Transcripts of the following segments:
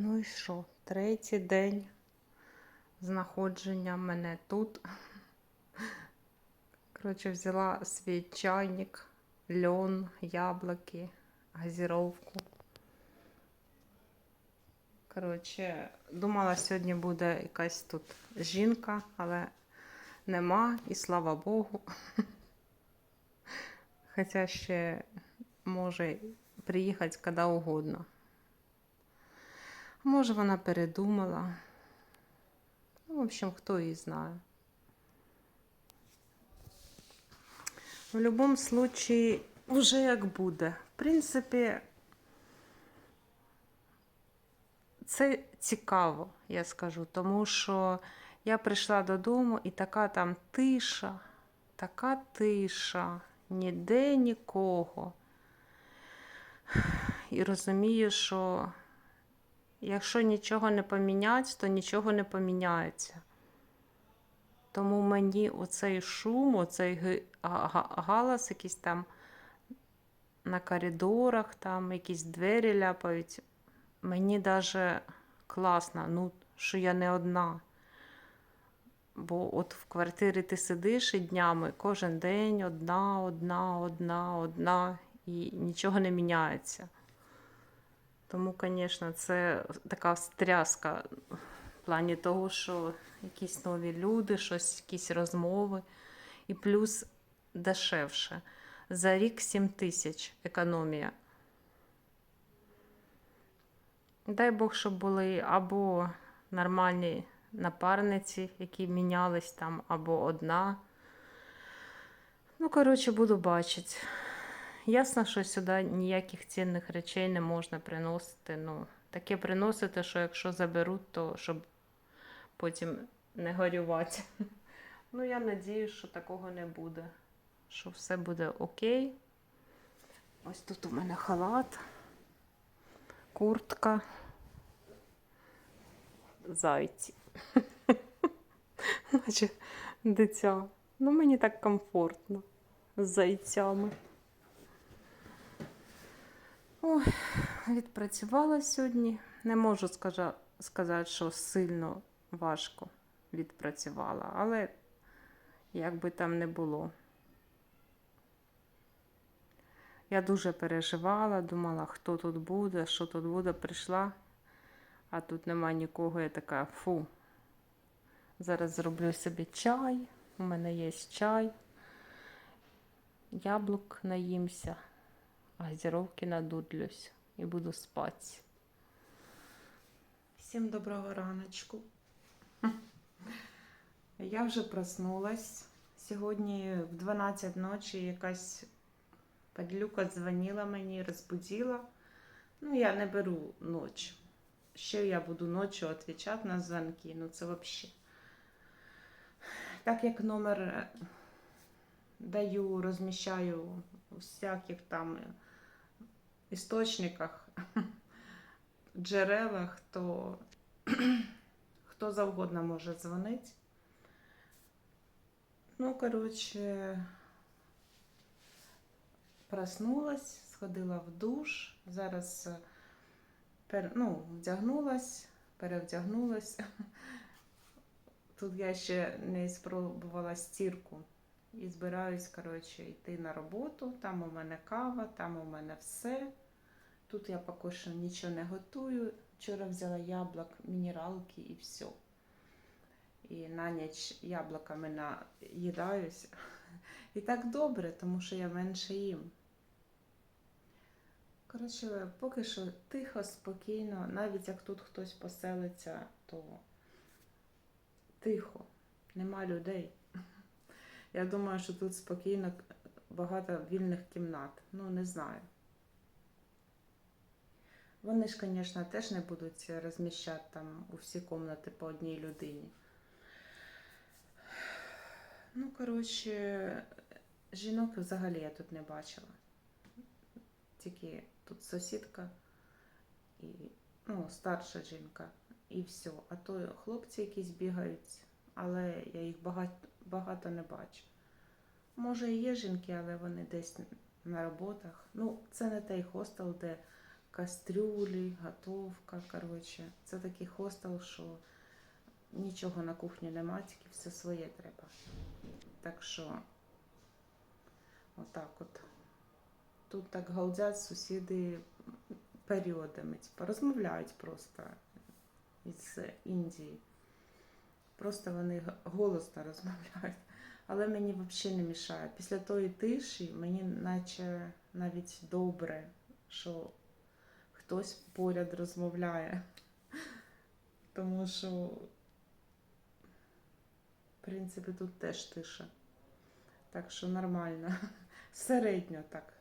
Ну і що? Третій день знаходження мене тут. Коротше, взяла свій чайник, льон, яблуки, газіровку. Коротше, думала, сьогодні буде якась тут жінка, але нема, і слава Богу. Хоча ще може приїхати коли угодно. Може, вона передумала. Ну, в общем, хто її знає. В будь-якому случае, вже як буде. В принципі, це цікаво, я скажу, тому що я прийшла додому і така там тиша, така тиша, ніде нікого. І розумію, що якщо нічого не поміняти, то нічого не поміняється. Тому мені оцей шум, оцей галас якийсь там на коридорах, там якісь двері ляпають. Мені даже класно, ну, що я не одна. Бо от в квартирі ти сидиш і днями кожен день одна, одна, одна, одна, і нічого не міняється. Тому, звісно, це така стряска в плані того, що якісь нові люди, щось, якісь розмови. І плюс дешевше. За рік 7 тисяч економія. Дай Бог, щоб були або нормальні напарниці, які мінялись там, або одна. Ну, коротше, буду бачити. Ясно, що сюди ніяких цінних речей не можна приносити. Ну, таке приносити, що якщо заберуть, то щоб потім не горювати. Ну, я надіюсь, що такого не буде. Що все буде окей. Ось тут у мене халат, куртка, зайці. Наче дитя. Ну, мені так комфортно з зайцями. Ой, відпрацювала сьогодні. Не можу сказати, що сильно важко відпрацювала, але як би там не було. Я дуже переживала, думала, хто тут буде, що тут буде, прийшла, а тут нема нікого. Я така, фу. Зараз зроблю собі чай. У мене є чай. Яблук наїмся, газіровки надудлюсь і буду спати. Всім доброго раночку. Я вже проснулась. Сьогодні в 12 ночі якась падлюка дзвонила мені, розбудила. Ну, я не беру ніч. Ще я буду ночі відповідати на дзвонки. Ну, це взагалі. Так як номер е, даю, розміщаю всяких там е, істочниках, джерелах, то хто завгодно може дзвонити. Ну, коротше, проснулась, сходила в душ. Зараз е, пер, ну, вдягнулась, перевдягнулась. Тут я ще не спробувала стірку. І збираюсь, коротше, йти на роботу. Там у мене кава, там у мене все. Тут я поки що нічого не готую. Вчора взяла яблук, мінералки і все. І на ніч яблуками наїдаюсь. І так добре, тому що я менше їм. Коротше, поки що тихо, спокійно, навіть як тут хтось поселиться, то тихо, нема людей. Я думаю, що тут спокійно багато вільних кімнат. Ну, не знаю. Вони ж, звісно, теж не будуть розміщати там у всі кімнати по одній людині. Ну, коротше, жінок взагалі я тут не бачила. Тільки тут сусідка і ну, старша жінка, і все. А то хлопці якісь бігають, але я їх багато, багато не бачу. Може, і є жінки, але вони десь на роботах. Ну, це не той хостел, де кастрюлі, готовка. Коротше, це такий хостел, що нічого на кухні нема, тільки все своє треба. Так що, отак от. Тут так галдять сусіди періодами, типу, розмовляють просто із Індії. Просто вони голосно розмовляють. Але мені взагалі не мішає. Після тої тиші мені наче навіть добре, що хтось поряд розмовляє. Тому що, в принципі, тут теж тиша. Так що нормально. Середньо так.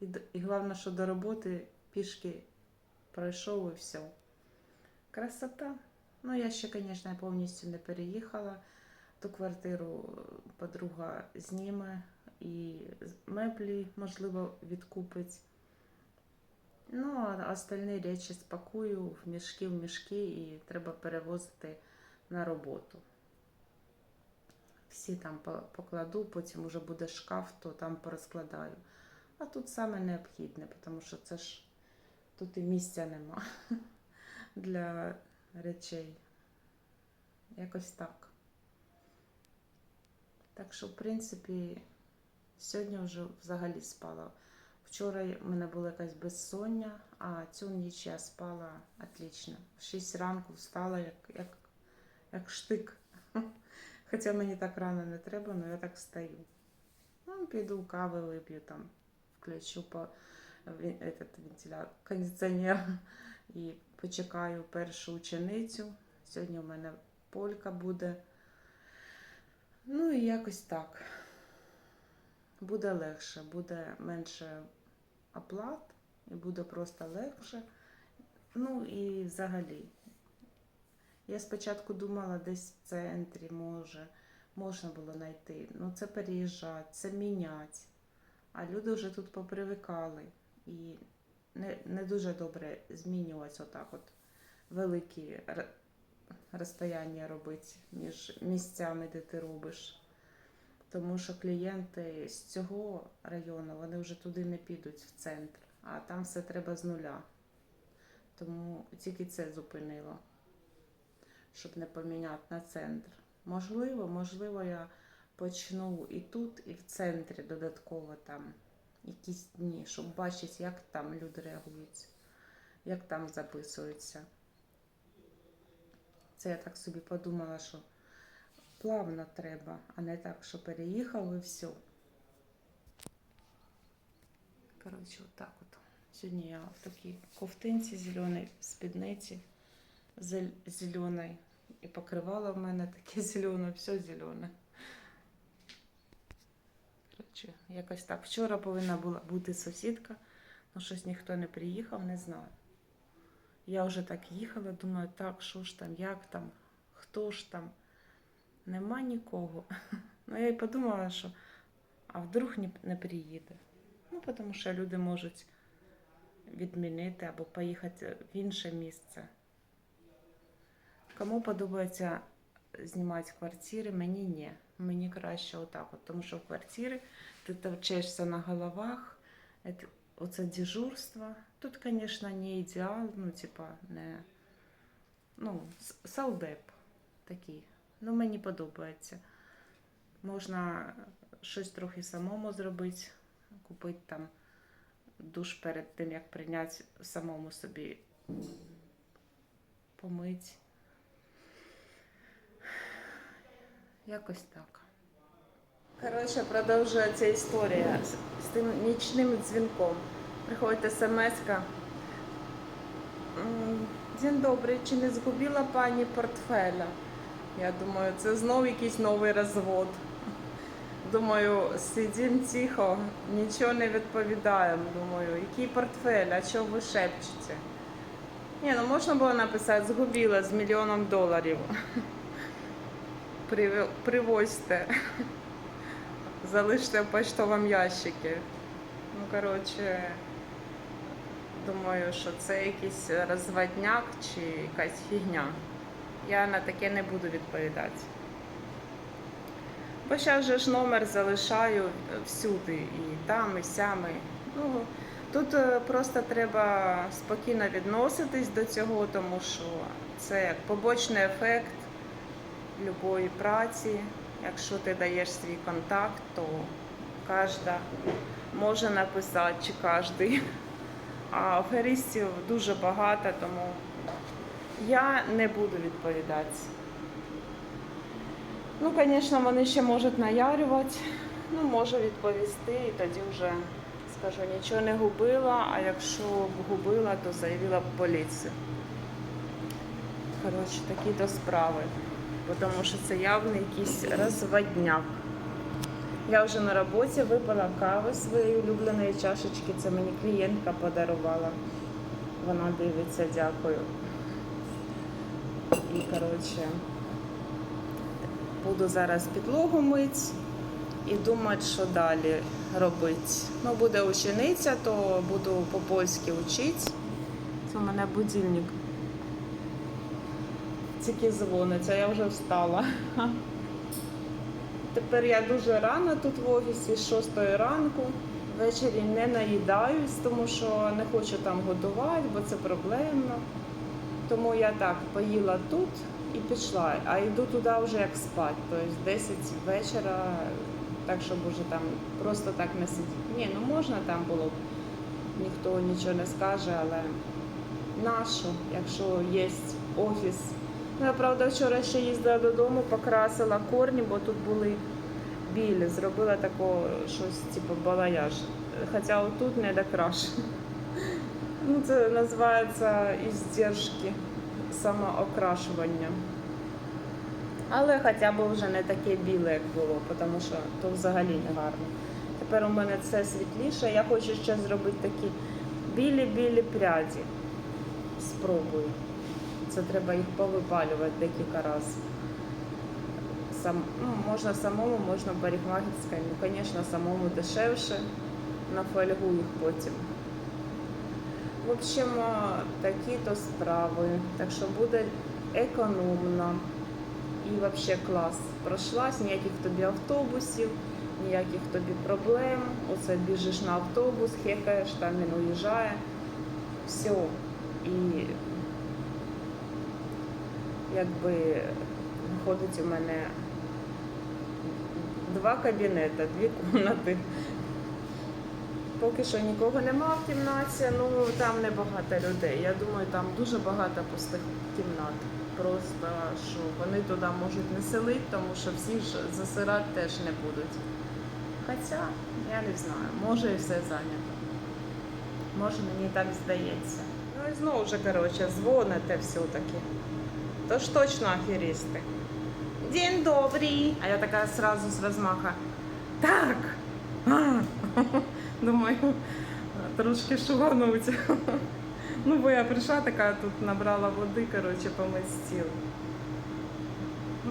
І, і головне, що до роботи пішки пройшов і все. Красота. Ну, я ще, звісно, повністю не переїхала. Ту квартиру е, подруга зніме і меблі, можливо, відкупить. Ну, а остальні речі спакую в мішки в мішки і треба перевозити на роботу. Всі там покладу, потім уже буде шкаф, то там порозкладаю. А тут саме необхідне, тому що це ж тут і місця нема для речей. Якось так. Так що, в принципі, сьогодні вже взагалі спала. Вчора в мене була якась безсоння, а цю ніч я спала отлично. В 6 ранку встала як, як, як штик. Хоча мені так рано не треба, але я так встаю. Ну, піду кави вип'ю там, включу по этот вентиля... кондиціонер і почекаю першу ученицю. Сьогодні у мене полька буде. Ну і якось так. Буде легше, буде менше оплат, і буде просто легше. Ну і взагалі. Я спочатку думала, десь в центрі може, можна було знайти. Ну, це переїжджати, це міняти. А люди вже тут попривикали. І не, не дуже добре змінювати отак от великі розстояння робити між місцями, де ти робиш. Тому що клієнти з цього району вони вже туди не підуть в центр, а там все треба з нуля. Тому тільки це зупинило, щоб не поміняти на центр. Можливо, можливо, я почну і тут, і в центрі додатково там якісь дні, щоб бачити, як там люди реагують, як там записуються. Це я так собі подумала, що плавно треба, а не так, що переїхав і все. Коротше, отак от. Сьогодні я в такій ковтинці зеленій, спідниці зеленій. І покривало в мене таке зелене, все зелене. Коротше, якось так. Вчора повинна була бути сусідка, але щось ніхто не приїхав, не знаю. Я вже так їхала, думаю, так, що ж там, як там, хто ж там. Нема нікого. Ну, я й подумала, що а вдруг не приїде. Ну, тому що люди можуть відмінити або поїхати в інше місце. Кому подобається знімати квартири, мені ні. Мені краще отак, от, тому що в квартирі ти товчешся на головах, оце дежурство. Тут, звісно, не ідеал, ну, типа, не ну, салдеп такий. Ну, мені подобається. Можна щось трохи самому зробити, купити там душ перед тим, як прийняти самому собі помити. Якось так. Коротше, продовжується історія з, тим нічним дзвінком. Приходить смс-ка. День добрий, чи не згубила пані портфеля? Я думаю, це знов якийсь новий розвод. Думаю, сидім тихо, нічого не відповідаємо. Думаю, який портфель, а що ви шепчете? Ні, ну можна було написати, згубила з мільйоном доларів. Привозьте. Залиште в почтовому ящику. Ну, коротше, думаю, що це якийсь розводняк чи якась фігня. Я на таке не буду відповідати. Бо зараз же ж номер залишаю всюди, і там, і сями. Ну, Тут е, просто треба спокійно відноситись до цього, тому що це як побочний ефект любої праці. Якщо ти даєш свій контакт, то кожна може написати чи кожен. А аферистів дуже багато, тому я не буду відповідати. Ну, звісно, вони ще можуть наярювати. Ну, можу відповісти і тоді вже скажу, нічого не губила, а якщо б губила, то заявила б поліцію. Коротше, такі то справи. Тому що це явно якийсь розводняк. Я вже на роботі випила кави з своєї улюбленої чашечки. Це мені клієнтка подарувала. Вона дивиться, дякую. І коротше, буду зараз підлогу мити і думати, що далі робити. Ну, буде учениця, то буду по-польськи вчити. Це у мене будильник. Тільки дзвонить, а я вже встала. Тепер я дуже рано тут в офісі, з 6 ранку. Ввечері не наїдаюсь, тому що не хочу там годувати, бо це проблемно. Тому я так поїла тут і пішла, а йду туди вже як спати. Тобто 10 вечора, так щоб уже там просто так не сидіти. Ні, ну можна там було б, ніхто нічого не скаже, але нащо, якщо є офіс. Ну, я правда вчора ще їздила додому, покрасила корні, бо тут були білі, зробила такого щось, типу балаяж. Хоча отут не докрашено. Ну, це називається іздержки самоокрашування. Але хоча б вже не таке біле, як було, тому що то взагалі не гарно. Тепер у мене це світліше. Я хочу ще зробити такі білі-білі пряді. Спробую. Це треба їх повипалювати декілька разів. Сам, ну, можна самому, можна парикмахерською. Ну, звісно, самому дешевше. На фольгу їх потім. В общем, а, такі то справи. Так що буде економно і взагалі клас. Пройшлась, ніяких тобі автобусів, ніяких тобі проблем. Оце біжиш на автобус, хекаєш, там він уїжджає. Все. І якби виходить у мене два кабінети, дві кімнати. Поки що нікого нема в кімнаті, ну там небагато людей. Я думаю, там дуже багато пустих кімнат. Просто що вони туди можуть не селити, тому що всі ж засирати теж не будуть. Хоча, я не знаю, може і все зайнято. Може мені так здається. Ну і знову ж, коротше, дзвоните все-таки. То ж точно аферисти. День добрий. А я така сразу з розмаха. Так. Думаю, трошки шугануть. Ну, бо я прийшла така, тут набрала води, коротше, помить стіл.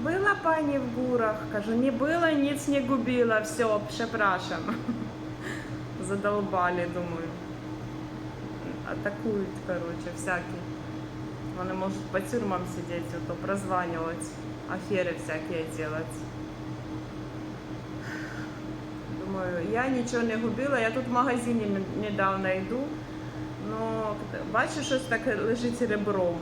Была пані в бурах? Кажу, не было, ніц не губила, все, прzepraszam. Задолбали, думаю. Атакують, коротше, всякі. Вони можуть по тюрмам сидіти, то прозванювати, афери всякі делать. Думаю, я нічого не губила, я тут в магазині недавно йду. Ну, бачу, щось таке лежить ребром.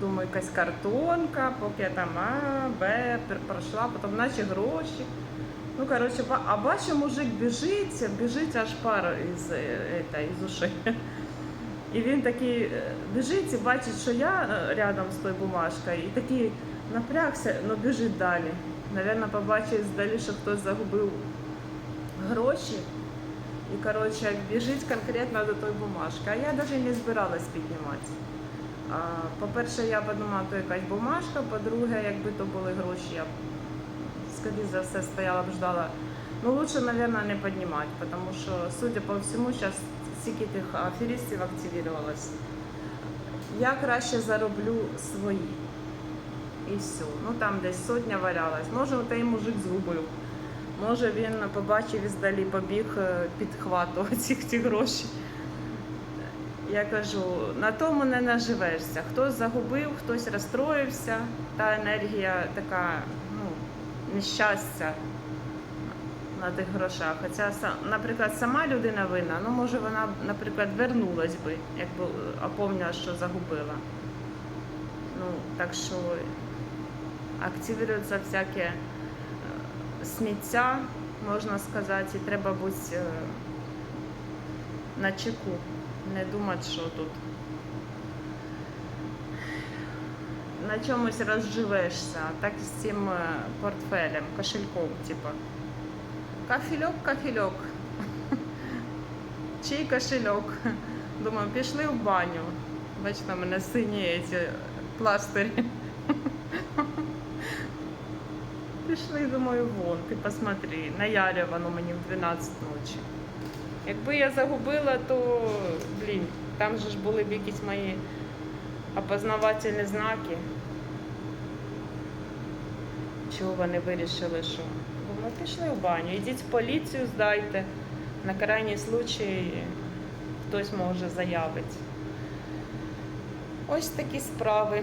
Думаю, якась картонка, поки я там А, Б, пр- пройшла, потім наче гроші. Ну, коротше, а бачу, мужик біжить, біжить аж пар із, е, із ушей. І він такий е, біжить і бачить, що я е, рядом з тою бумажкою, і такий напрягся, ну біжить далі. Навірно, побачив здалі, що хтось загубив гроші. І, коротше, біжить конкретно до тої бумажки. А я навіть не збиралась піднімати. По-перше, я подумала, то якась бумажка, по-друге, якби то були гроші, я б, скоріше за все, стояла б ждала. Ну, лучше, мабуть, не піднімати, тому що, судя по всьому, зараз стільки тих аферистів активувалось. Я краще зароблю свої. І все. Ну там десь сотня валялась. Може, той мужик згубив. Може він побачив іздалі, побіг е, підхватувати ці ті гроші. Я кажу, на тому не наживешся. Хтось загубив, хтось розстроївся. Та енергія така, ну, нещастя. На тих грошах. Хоча, наприклад, сама людина винна, ну може вона, наприклад, вернулась би, якби е, опомнила, що загубила. Ну, так що активується всяке сміття, можна сказати, і треба бути е, на чеку. Не думати, що тут на чомусь розживешся, так з цим е, портфелем, кошельком, типу. Кафельок, кафельок. Чий кошельок? Думаю, пішли в баню. Бачите, у мене сині ці пластирі. Пішли, думаю, вон, ти посмотри, наярювано мені в 12 ночі. Якби я загубила, то, блін, там же ж були б якісь мої опознавательні знаки. Чого вони вирішили, що пішли в баню, йдіть в поліцію, здайте. На крайній случай хтось може заявити. Ось такі справи.